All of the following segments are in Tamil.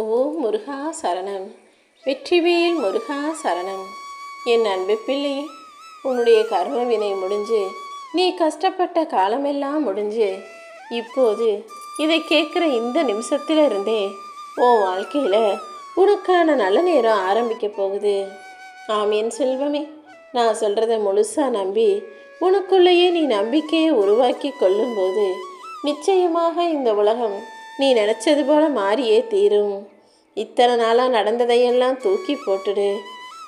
ஓ முருகா சரணம். வெற்றிவேல் முருகா சரணம். என் அன்பு பிள்ளை உன்னுடைய கர்ம வினை முடிஞ்சு நீ கஷ்டப்பட்ட காலமெல்லாம் முடிஞ்சு இப்போது இதை கேட்குற இந்த நிமிஷத்தில் இருந்தே உன் வாழ்க்கையில் உனக்கான நல்ல நேரம் ஆரம்பிக்க போகுது. ஆமீன் செல்வமே. நான் சொல்கிறத முழுசாக நம்பி உனக்குள்ளேயே நீ நம்பிக்கையை உருவாக்கி கொள்ளும்போது நிச்சயமாக இந்த உலகம் நீ நினச்சது போல மாறியே தீரும். இத்தனை நாளாக நடந்ததையெல்லாம் தூக்கி போட்டுடு.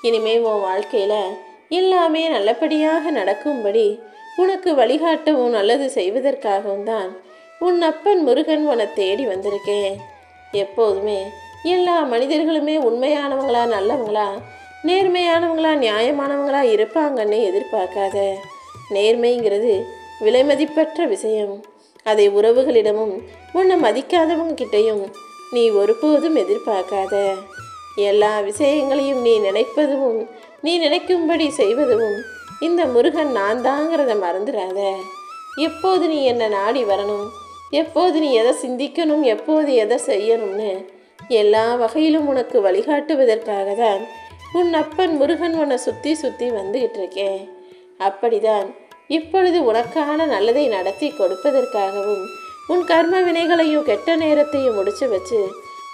இனிமே உன் வாழ்க்கையில் எல்லாமே நல்லபடியாக நடக்கும்படி உனக்கு வழிகாட்டவும் நல்லது செய்வதற்காகவும் தான் உன் அப்பன் முருகன் உன்னை தேடி வந்திருக்கேன். எப்போதுமே எல்லா மனிதர்களுமே உண்மையானவங்களா நல்லவங்களா நேர்மையானவங்களா நியாயமானவங்களா இருப்பாங்கன்னு எதிர்பார்க்காத. நேர்மைங்கிறது விலைமதிப்பற்ற விஷயம். அதை உறவுகளிடமும் உன்னை மதிக்காதவங்க கிட்டையும் நீ ஒருபோதும் எதிர்பார்க்காத. எல்லா விஷயங்களையும் நீ நினைப்பதும் நீ நினைக்கும்படி செய்வதும் இந்த முருகன் நான் தாங்கிறத மறந்துடாத. எப்போது நீ என்னை நாடி வரணும்? எப்போது நீ எதை சிந்திக்கணும்? எப்போது எதை செய்யணும்னு எல்லா வகையிலும் உனக்கு வழிகாட்டுவதற்காக தான் உன் அப்பன் முருகன் உன்னை சுற்றி சுற்றி வந்துகிட்டு இருக்கேன் அப்படிதான் இப்பொழுது உனக்கான நல்லதை நடத்தி கொடுப்பதற்காகவும் உன் கர்ம வினைகளையும் கெட்ட நேரத்தையும் முடிச்சு வச்சு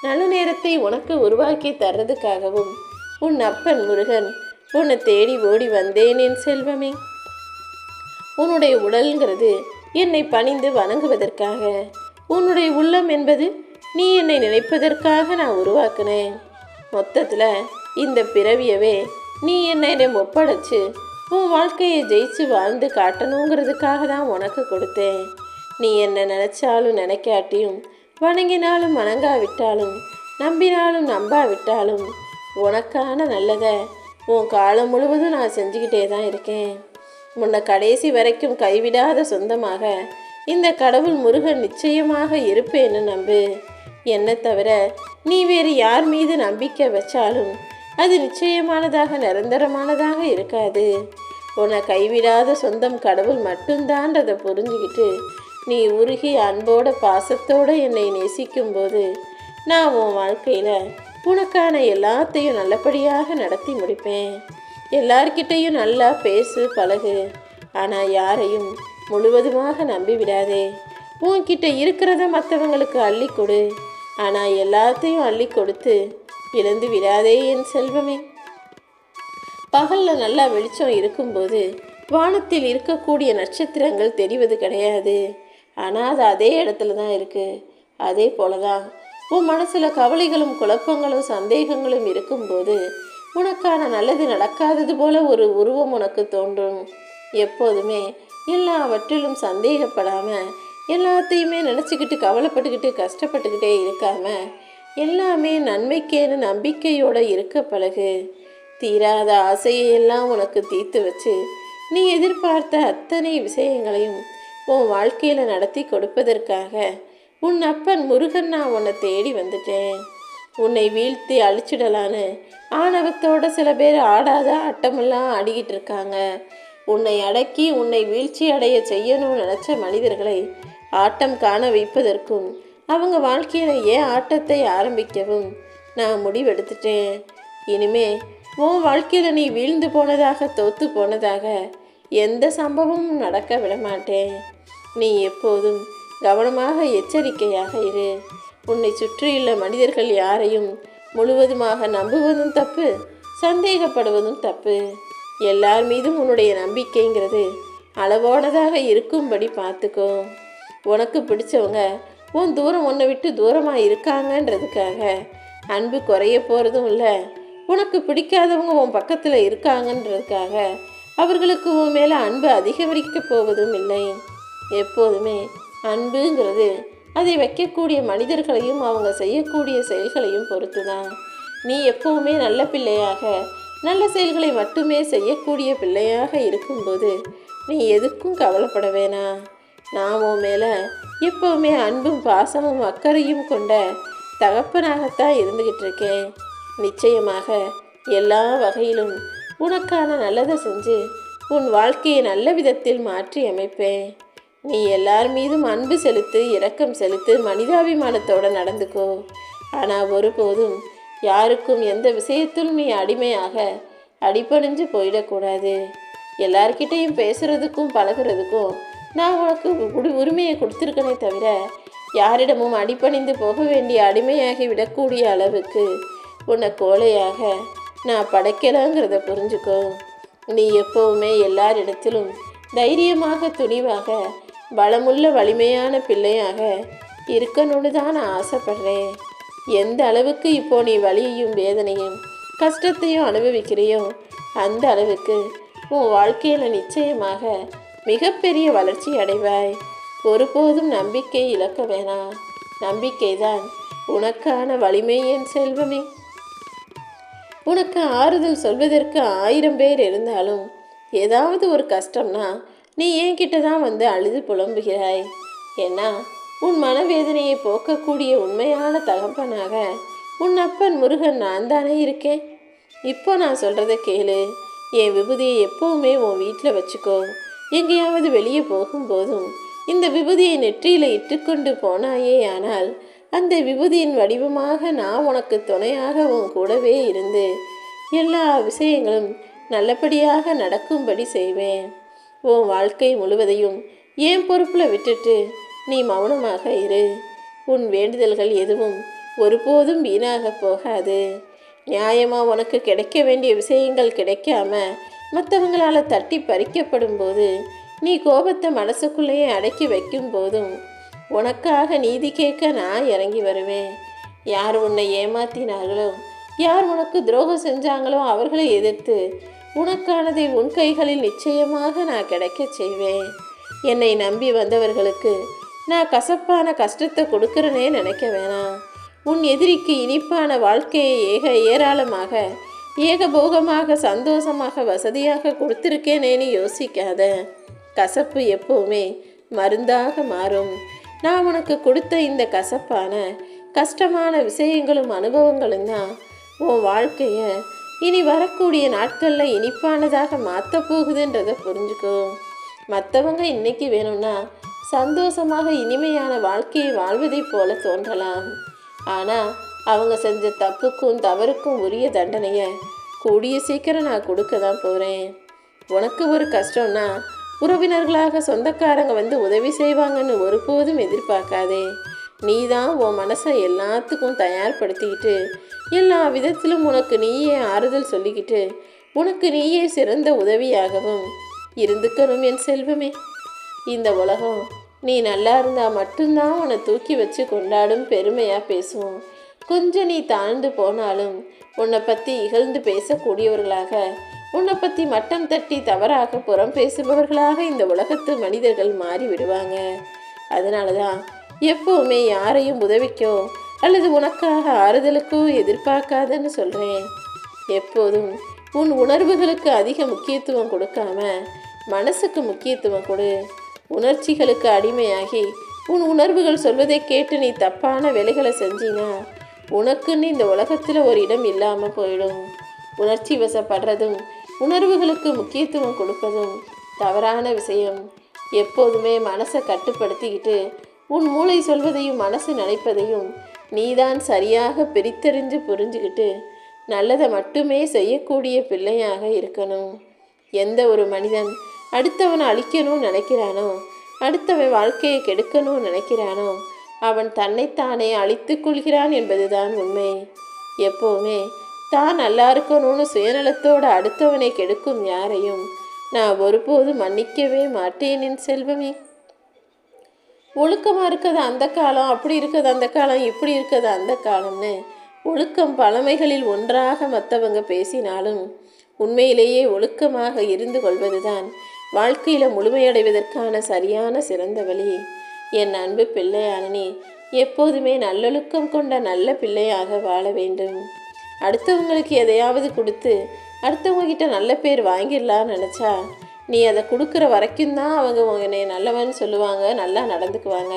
நல்ல நேரத்தை உனக்கு உருவாக்கி தர்றதுக்காகவும் உன் அப்பன் முருகன் உன்னை தேடி ஓடி வந்தேன் என் செல்வமே. உன்னுடைய உடல்ங்கிறது என்னை பணிந்து வணங்குவதற்காக உன்னுடைய உள்ளம் என்பது நீ என்னை நினைப்பதற்காக நான் உருவாக்குனேன். மொத்தத்தில் இந்த பிறவியவே நீ என்னிடம் ஒப்படைச்சு உன் வாழ்க்கையை ஜெயிச்சு வாழ்ந்து காட்டணுங்கிறதுக்காக தான் உனக்கு கொடுத்தேன். நீ என்ன நினச்சாலும் நினைக்காட்டியும் வணங்கினாலும் வணங்காவிட்டாலும் நம்பினாலும் நம்பாவிட்டாலும் உனக்கான நல்லதை உன் காலம் முழுவதும் நான் செஞ்சுக்கிட்டே தான் இருக்கேன். முன்ன கடைசி வரைக்கும் கைவிடாத சொந்தமாக இந்த கடவுள் முருகன் நிச்சயமாக இருப்பேன்னு நம்பு. என்னை தவிர நீ வேறு யார் மீது நம்பிக்கை வச்சாலும் அது நிச்சயமானதாக நிரந்தரமானதாக இருக்காது. உன்னை கைவிடாத சொந்தம் கடவுள் மட்டும்தான்றதை புரிஞ்சுக்கிட்டு நீ உருகி அன்போட பாசத்தோடு என்னை நேசிக்கும்போது நான் உன் வாழ்க்கையில் உனக்கான எல்லாத்தையும் நல்லபடியாக நடத்தி முடிப்பேன். எல்லார்கிட்டையும் நல்லா பேசு பழகு. ஆனால் யாரையும் முழுவதுமாக நம்பி விடாதே உன்கிட்ட இருக்கிறத மற்றவங்களுக்கு அள்ளி கொடு. ஆனால் எல்லாத்தையும் அள்ளி கொடுத்து இழந்து விடாதே என் செல்வமே. பகலில் நல்லா வெளிச்சம் இருக்கும்போது வானத்தில் இருக்கக்கூடிய நட்சத்திரங்கள் தெரிவது கிடையாது. ஆனால் அது அதே இடத்துல தான் இருக்குது அதே போல தான் உன் மனசில் கவலைகளும் குழப்பங்களும் சந்தேகங்களும் இருக்கும்போது உனக்கான நல்லது நடக்காதது போல ஒரு உருவம் உனக்கு தோன்றும். எப்போதுமே எல்லாவற்றிலும் சந்தேகப்படாமல் எல்லாத்தையுமே நினச்சிக்கிட்டு கவலைப்பட்டுக்கிட்டு கஷ்டப்பட்டுக்கிட்டே இருக்காமல் எல்லாமே நன்மைக்கேன்னு நம்பிக்கையோட இருக்க பழகு. தீராத ஆசையெல்லாம் உனக்கு தீர்த்து வச்சு நீ எதிர்பார்த்த அத்தனை விஷயங்களையும் உன் வாழ்க்கையில் நடத்தி கொடுப்பதற்காக உன் அப்பன் முருகன் நான் உன்னை தேடி வந்துட்டேன். உன்னை வீழ்த்தி அழிச்சிடலான்னு ஆணவத்தோட சில பேர் ஆடாத ஆட்டமெல்லாம் ஆடிக்கிட்டு இருக்காங்க. உன்னை அடக்கி உன்னை வீழ்ச்சி அடைய செய்யணும்னு நினச்ச மனிதர்களை ஆட்டம் காண வைப்பதற்கும் அவங்க வாழ்க்கையில் ஏன் ஆட்டத்தை ஆரம்பிக்கவும். நான் முடிவெடுத்துட்டேன். இனிமே உன் வாழ்க்கையில் நீ வீழ்ந்து போனதாக தோத்து போனதாக எந்த சம்பவமும் நடக்க விடமாட்டேன். நீ எப்போதும் கவனமாக எச்சரிக்கையாக இரு. உன்னை சுற்றியுள்ள மனிதர்கள் யாரையும் முழுவதுமாக நம்புவதும் தப்பு சந்தேகப்படுவதும் தப்பு. எல்லார் மீதும் உன்னுடைய நம்பிக்கைங்கிறது அளவோடதாக இருக்கும்படி பார்த்துக்கோ. உனக்கு பிடிச்சவங்க உன் தூரம் உன்னை விட்டு தூரமாக இருக்காங்கன்றதுக்காக அன்பு குறைய போகிறதும் இல்லை. உனக்கு பிடிக்காதவங்க உன் பக்கத்தில் இருக்காங்கன்றதுக்காக அவர்களுக்கு உன் மேலே அன்பு அதிகரிக்க போவதும் இல்லை. எப்போதுமே அன்புங்கிறது அதை வைக்கக்கூடிய மனிதர்களையும் அவங்க செய்யக்கூடிய செயல்களையும் பொறுத்து தான் நீ எப்பவுமே நல்ல பிள்ளையாக நல்ல செயல்களை மட்டுமே செய்யக்கூடிய பிள்ளையாக இருக்கும்போது நீ எதுக்கும் கவலைப்பட வேணாம். நான் உன் மேலே எப்போவுமே அன்பும் பாசமும் அக்கறையும் கொண்ட தகப்பனாகத்தான் இருந்துகிட்டு இருக்கேன். நிச்சயமாக எல்லா வகையிலும் உனக்கான நல்லதை செஞ்சு உன் வாழ்க்கையை நல்ல விதத்தில் மாற்றி அமைப்பேன். நீ எல்லார் மீதும் அன்பு செலுத்து இரக்கம் செலுத்து மனிதாபிமானத்தோடு நடந்துக்கோ. ஆனால் ஒருபோதும் யாருக்கும் எந்த விஷயத்திலும் நீ அடிமையாக அடிப்பணிஞ்சு போயிடக்கூடாது. எல்லார்கிட்டையும் பேசுகிறதுக்கும் பழகுறதுக்கும் நான் உனக்கு உடு- உரிமையை கொடுத்துருக்கனே தவிர யாரிடமும் அடிபணிந்து போக வேண்டிய அடிமையாகி விடக்கூடிய அளவுக்கு உன்னை கோழையாக நான் படைக்கலாங்கிறத புரிஞ்சுக்கோ. நீ எப்போவுமே எல்லாரிடத்திலும் தைரியமாக துணிவாக பலமுள்ள வலிமையான பிள்ளையாக இருக்கணும்னு தான் நான் ஆசைப்படுறேன். எந்த அளவுக்கு இப்போ நீ வலியையும் வேதனையும் கஷ்டத்தையும் அனுபவிக்கிறியோ அந்த அளவுக்கு உன் வாழ்க்கையில் நிச்சயமாக மிகப்பெரிய வளர்ச்சி அடைவாய். ஒருபோதும் நம்பிக்கை இழக்க வேணாம் நம்பிக்கைதான் உனக்கான வலிமை என் செல்வமே. உனக்கு ஆறுதல் சொல்வதற்கு ஆயிரம் பேர் இருந்தாலும் ஏதாவது ஒரு கஷ்டம்னா நீ என்கிட்ட தான் வந்து அழுது புலம்புகிறாய். ஏன்னா உன் மனவேதனையை போக்கக்கூடிய உண்மையான தகப்பனாக உன் அப்பன் முருகன் நான் தானே இருக்கேன். இப்போ நான் சொல்கிறத கேளு. என் விபூதியை எப்போவுமே உன் வீட்டில் வச்சுக்கோ. எங்கேயாவது வெளியே போகும்போதும் இந்த விபூதியை நெற்றியில் இட்டுக்கொண்டு போனாயே ஆனால் அந்த விபூதியின் வடிவமாக நான் உனக்கு துணையாக உன் கூடவே இருந்து எல்லா விஷயங்களும் நல்லபடியாக நடக்கும்படி செய்வேன். உன் வாழ்க்கை முழுவதையும் ஏன் பொறுப்பில் விட்டுட்டு நீ மௌனமாக இரு. உன் வேண்டுதல்கள் எதுவும் ஒருபோதும் வீணாக போகாது. நியாயமாக உனக்கு கிடைக்க வேண்டிய விஷயங்கள் கிடைக்காம மற்றவங்களால் தட்டி பறிக்கப்படும் போது நீ கோபத்தை மனசுக்குள்ளேயே அடக்கி வைக்கும் போதும் உனக்காக நீதி கேட்க நான் இறங்கி வருவேன். யார் உன்னை ஏமாத்தினார்களோ யார் உனக்கு துரோகம் செஞ்சாங்களோ அவர்களை எதிர்த்து உனக்கானதை உன் கைகளில் நிச்சயமாக நான் கிடைக்கச் செய்வேன். என்னை நம்பி வந்தவர்களுக்கு நான் கசப்பான கஷ்டத்தை கொடுக்குறேனே நினைக்க வேணாம். உன் எதிரிக்கு இனிப்பான வாழ்க்கையை ஏக ஏராளமாக ஏகபோகமாக சந்தோஷமாக வசதியாக கொடுத்துருக்கேனேன்னு யோசிக்காத. கசப்பு எப்பவுமே மருந்தாக மாறும். நான் உனக்கு கொடுத்த இந்த கசப்பான கஷ்டமான விஷயங்களும் அனுபவங்களும் தான் உன் வாழ்க்கையை இனி வரக்கூடிய நாட்களில் இனிப்பானதாக மாற்ற போகுதுன்றதை புரிஞ்சுக்கோ. மற்றவங்க இன்னைக்கு வேணும்னா சந்தோஷமாக இனிமையான வாழ்க்கையை வாழ்வதைப் போல தோன்றலாம். ஆனால் அவங்க செஞ்ச தப்புக்கும் தவறுக்கும் உரிய தண்டனையை கூடிய சீக்கிரம் நான் கொடுக்க தான் போகிறேன் உனக்கு ஒரு கஷ்டம்னா உறவினர்களாக சொந்தக்காரங்க வந்து உதவி செய்வாங்கன்னு ஒருபோதும் எதிர்பார்க்காதே. நீ தான் உன் மனசை எல்லாத்துக்கும் தயார்படுத்திக்கிட்டு எல்லா விதத்திலும் உனக்கு நீயே ஆறுதல் சொல்லிக்கிட்டு உனக்கு நீயே சிறந்த உதவியாகவும் இருந்துக்கணும் என் செல்வமே. இந்த உலகம் நீ நல்லா இருந்தால் மட்டும்தான் உன்னை தூக்கி வச்சு கொண்டாடும் பெருமையாக பேசுவோம். கொஞ்சம் நீ தாழ்ந்து போனாலும் உன்னை பற்றி இகழ்ந்து பேசக்கூடியவர்களாக உன்னை பற்றி மட்டம் தட்டி தவறாக புறம் பேசுபவர்களாக இந்த உலகத்து மனிதர்கள் மாறி விடுவாங்க அதனால தான் எப்போவுமே யாரையும் உதவிக்கோ அல்லது உனக்காக ஆறுதலுக்கோ எதிர்பார்க்காதன்னு சொல்கிறேன் எப்போதும் உன் உணர்வுகளுக்கு அதிக முக்கியத்துவம் கொடுக்காம மனசுக்கு முக்கியத்துவம் கொடு. உணர்ச்சிகளுக்கு அடிமையாகி உன் உணர்வுகள் சொல்வதை கேட்டு நீ தப்பான வேலைகளை செஞ்சினா உனக்குன்னு இந்த உலகத்தில் ஒரு இடம் இல்லாமல் போயிடும். உணர்ச்சி வசப்படுறதும் உணர்வுகளுக்கு முக்கியத்துவம் கொடுப்பதும் தவறான விஷயம். எப்போதுமே மனசை கட்டுப்படுத்திக்கிட்டு உன் மூளை சொல்வதையும் மனசு நினைப்பதையும் நீதான் சரியாக பிரித்தறிஞ்சு புரிஞ்சுக்கிட்டு நல்லதை மட்டுமே செய்யக்கூடிய பிள்ளையாக இருக்கணும். எந்த ஒரு மனிதன் அடுத்தவனை அழிக்கணும்னு நினைக்கிறானோ அடுத்தவன் வாழ்க்கையை கெடுக்கணும்னு நினைக்கிறானோ அவன் தன்னைத்தானே அழித்துக் கொள்கிறான் என்பதுதான் உண்மை. எப்போவுமே தான் நல்லா இருக்கணும்னு சுயநலத்தோட அடுத்தவனை கெடுக்கும் யாரையும் நான் ஒருபோதும் மன்னிக்கவே மாட்டேன் என் செல்வமே. ஒழுக்கமாக இருக்கிறது அந்த காலம் அப்படி இருக்கிறது அந்த காலம் இப்படி இருக்கிறது அந்த காலம்னு ஒழுக்கம் பழமைகளில் ஒன்றாக மற்றவங்க பேசினாலும் உண்மையிலேயே ஒழுக்கமாக இருந்து கொள்வதுதான் வாழ்க்கையில் முழுமையடைவதற்கான சரியான சிறந்த வழி. என் அன்பு பிள்ளையான நீ எப்போதுமே நல்லொழுக்கம் கொண்ட நல்ல பிள்ளையாக வாழ வேண்டும். அடுத்தவங்களுக்கு எதையாவது கொடுத்து அடுத்தவங்க கிட்ட நல்ல பேர் வாங்கிடலான்னு நினச்சா நீ அதை கொடுக்குற வரைக்கும் தான் அவங்க உன்னை நல்லவன் சொல்லுவாங்க நல்லா நடந்துக்குவாங்க.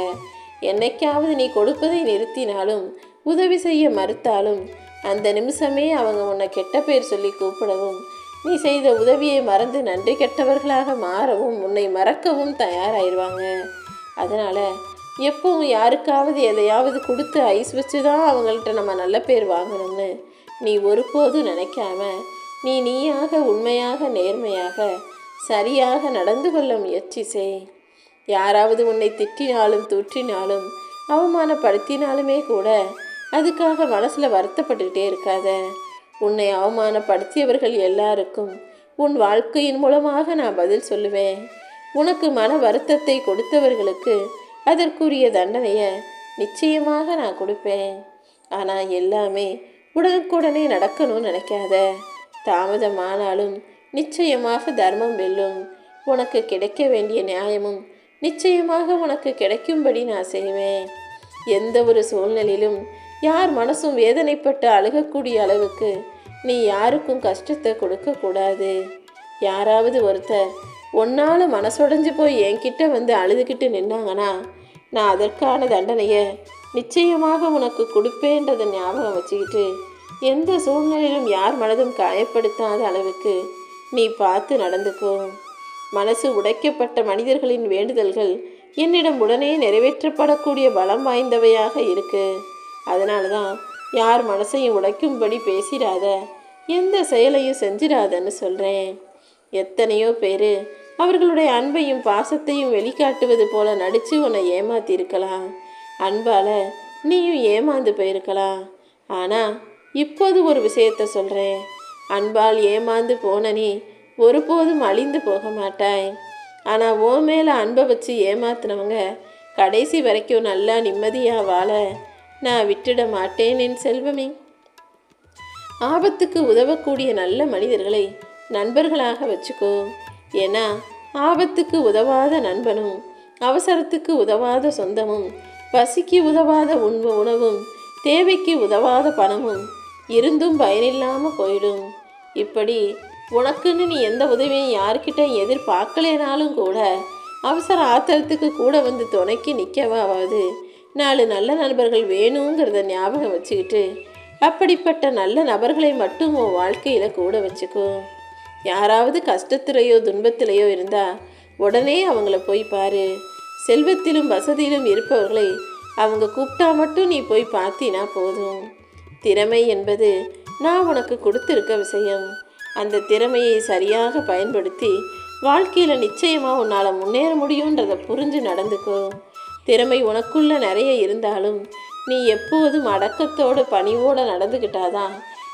என்னைக்காவது நீ கொடுப்பதை நிறுத்தினாலும் உதவி செய்ய மறுத்தாலும் அந்த நிமிஷமே அவங்க உன்னை கெட்ட பேர் சொல்லி கூப்பிடவும் நீ செய்த உதவியை மறந்து நன்றி கெட்டவர்களாக மாறவும் உன்னை மறக்கவும் தயாராயிருவாங்க. அதனால் எப்பவும் யாருக்காவது எதையாவது கொடுத்து ஐஸ் வச்சு தான் அவங்கள்ட்ட நம்ம நல்ல பேர் வாங்கணும்னு நீ ஒருபோதும் நினைக்காம நீ நீயாக உண்மையாக நேர்மையாக சரியாக நடந்து கொள்ள முயற்சி செய். யாராவது உன்னை திட்டினாலும் தூற்றினாலும் அவமானப்படுத்தினாலுமே கூட அதுக்காக மனசில் வருத்தப்பட்டுக்கிட்டே இருக்காத. உன்னை அவமானப்படுத்தியவர்கள் எல்லாருக்கும் உன் வாழ்க்கையின் மூலமாக நான் பதில் சொல்லுவேன். உனக்கு மன வருத்தத்தை கொடுத்தவர்களுக்கு அதற்குரிய தண்டனையை நிச்சயமாக நான் கொடுப்பேன். ஆனால் எல்லாமே உடனுக்குடனே நடக்கணும்னு நினைக்காத. தாமதமானாலும் நிச்சயமாக தர்மம் வெல்லும். உனக்கு கிடைக்க வேண்டிய நியாயமும் நிச்சயமாக உனக்கு கிடைக்கும்படி நான் செய்வேன். எந்த ஒரு சூழ்நிலையிலும் யார் மனசும் வேதனைப்பட்டு அழுகக்கூடிய அளவுக்கு நீ யாருக்கும் கஷ்டத்தை கொடுக்கக்கூடாது. யாராவது ஒருத்தர் உன்னால் மனசுடைஞ்சு போய் என்கிட்ட வந்து அழுதுகிட்டு நின்னாங்கன்னா நான் அதற்கான தண்டனையை நிச்சயமாக உனக்கு கொடுப்பேன்றதை ஞாபகம் வச்சுக்கிட்டு எந்த சூழ்நிலையிலும் யார் மனதும் காயப்படுத்தாத அளவுக்கு நீ பார்த்து நடந்துக்கோ. மனசு உடைக்கப்பட்ட மனிதர்களின் வேண்டுதல்கள் என்னிடம் உடனே நிறைவேற்றப்படக்கூடிய பலம் வாய்ந்தவையாக இருக்கு. அதனால தான் யார் மனசையும் உடைக்கும்படி பேசிடாத எந்த செயலையும் செஞ்சிடாதன்னு சொல்கிறேன் எத்தனையோ பேர் அவர்களுடைய அன்பையும் பாசத்தையும் வெளிக்காட்டுவது போல நடித்து உன்னை ஏமாத்தியிருக்கலாம். அன்பால் நீயும் ஏமாந்து போயிருக்கலாம். ஆனால் இப்போது ஒரு விஷயத்த சொல்கிறேன் அன்பால் ஏமாந்து போன நீ ஒருபோதும் அழிந்து போக மாட்டாய். ஆனால் ஓ மேலே அன்பை வச்சு ஏமாத்தினவங்க கடைசி வரைக்கும் நல்லா நிம்மதியாக வாழ நான் விட்டுட மாட்டேன் என் செல்வமே. ஆபத்துக்கு உதவக்கூடிய நல்ல மனிதர்களை நண்பர்களாக வச்சுக்கோ. ஏன்னா ஆபத்துக்கு உதவாத நண்பனும் அவசரத்துக்கு உதவாத சொந்தமும் பசிக்கு உதவாத உண்பு உணவும் தேவைக்கு உதவாத பணமும் இருந்தும் பயனில்லாமல் போயிடும். இப்படி உனக்குன்னு நீ எந்த உதவியும் யார்கிட்ட எதிர்பார்க்கலேனாலும் கூட அவசர ஆத்திரத்துக்கு கூட வந்து துணைக்கு நிற்கவாவது நாலு நல்ல நண்பர்கள் வேணுங்கிறத ஞாபகம் வச்சுக்கிட்டு அப்படிப்பட்ட நல்ல நபர்களை மட்டும் உன் வாழ்க்கையில் கூட வச்சுக்கோ. யாராவது கஷ்டத்திலேயோ துன்பத்திலேயோ இருந்தால் உடனே அவங்கள போய் பாரு. செல்வத்திலும் வசதியிலும் இருப்பவர்களை அவங்க கூப்பிட்டா மட்டும் நீ போய் பார்த்தினா போதும். திறமை என்பது நான் உனக்கு கொடுத்துருக்க விஷயம். அந்த திறமையை சரியாக பயன்படுத்தி வாழ்க்கையில் நிச்சயமாக உன்னால் முன்னேற முடியுன்றதை புரிஞ்சு நடந்துக்கோ. திறமை உனக்குள்ள நிறைய இருந்தாலும் நீ எப்போதும் அடக்கத்தோடு பணிவோடு நடந்துக்கிட்டாதான்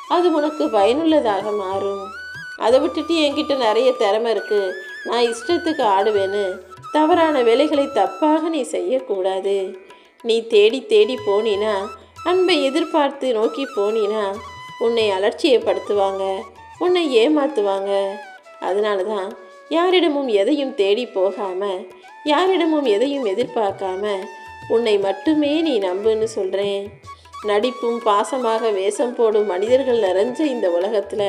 அது உனக்கு பயனுள்ளதாக மாறும். அதை விட்டுட்டு என்கிட்ட நிறைய திறமை இருக்குது நான் இஷ்டத்துக்கு ஆடுவேன்னு. தவறான வேலைகளை தப்பாக நீ செய்யக்கூடாது. நீ தேடி தேடி போனினா அன்பை எதிர்பார்த்து நோக்கி போனினா உன்னை அலட்சியப்படுத்துவாங்க. உன்னை ஏமாத்துவாங்க. அதனால தான் யாரிடமும் எதையும் தேடி போகாமல் யாரிடமும் எதையும் எதிர்பார்க்காம உன்னை மட்டுமே நீ நம்புன்னு சொல்கிறேன் நடிப்பும் பாசமாக வேஷம் போடும் மனிதர்கள் நிறைஞ்ச இந்த உலகத்தில்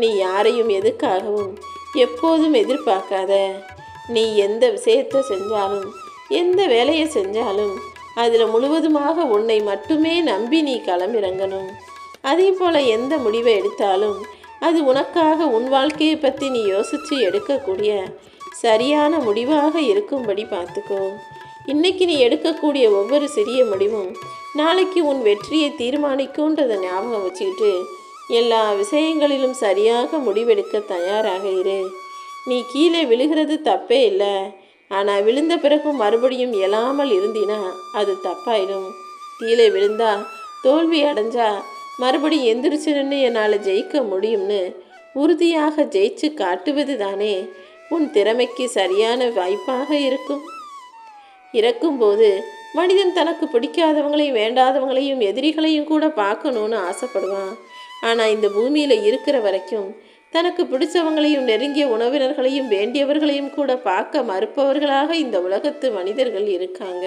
நீ யாரையும் எதுக்காகவும் எப்போதும் எதிர்பார்க்காத. நீ எந்த விஷயத்தை செஞ்சாலும் எந்த வேலையை செஞ்சாலும் அதில் முழுவதுமாக உன்னை மட்டுமே நம்பி நீ களமிறங்கணும். அதே போல் எந்த முடிவை எடுத்தாலும் அது உனக்காக உன் வாழ்க்கையை பற்றி நீ யோசித்து எடுக்கக்கூடிய சரியான முடிவாக இருக்கும்படி பார்த்துக்கோ. இன்னைக்கு நீ எடுக்கக்கூடிய ஒவ்வொரு சிறிய முடிவும் நாளைக்கு உன் வெற்றியை தீர்மானிக்கும்ன்றதை ஞாபகம் வச்சுக்கிட்டு எல்லா விஷயங்களிலும் சரியாக முடிவெடுக்க தயாராக இரு. நீ கீழே விழுகிறது தப்பே இல்லை. ஆனால் விழுந்த பிறகும் மறுபடியும் எழாமல் இருந்தினா அது தப்பாயிடும். கீழே விழுந்தா தோல்வி அடைஞ்சா மறுபடியும் எந்திரிச்சு நின்று என்னால் ஜெயிக்க முடியும்னு உறுதியாக ஜெயிச்சு காட்டுவது தானே உன் திறமைக்கு சரியான வாய்ப்பாக இருக்கும். இறக்கும்போது மனிதன் தனக்கு பிடிக்காதவங்களையும் வேண்டாதவங்களையும் எதிரிகளையும் கூட பார்க்கணுன்னு ஆசைப்படுவான். ஆனால் இந்த பூமியில் இருக்கிற வரைக்கும் தனக்கு பிடிச்சவங்களையும் நெருங்கிய உணவினர்களையும் வேண்டியவர்களையும் கூட பார்க்க மறுப்பவர்களாக இந்த உலகத்து மனிதர்கள் இருக்காங்க.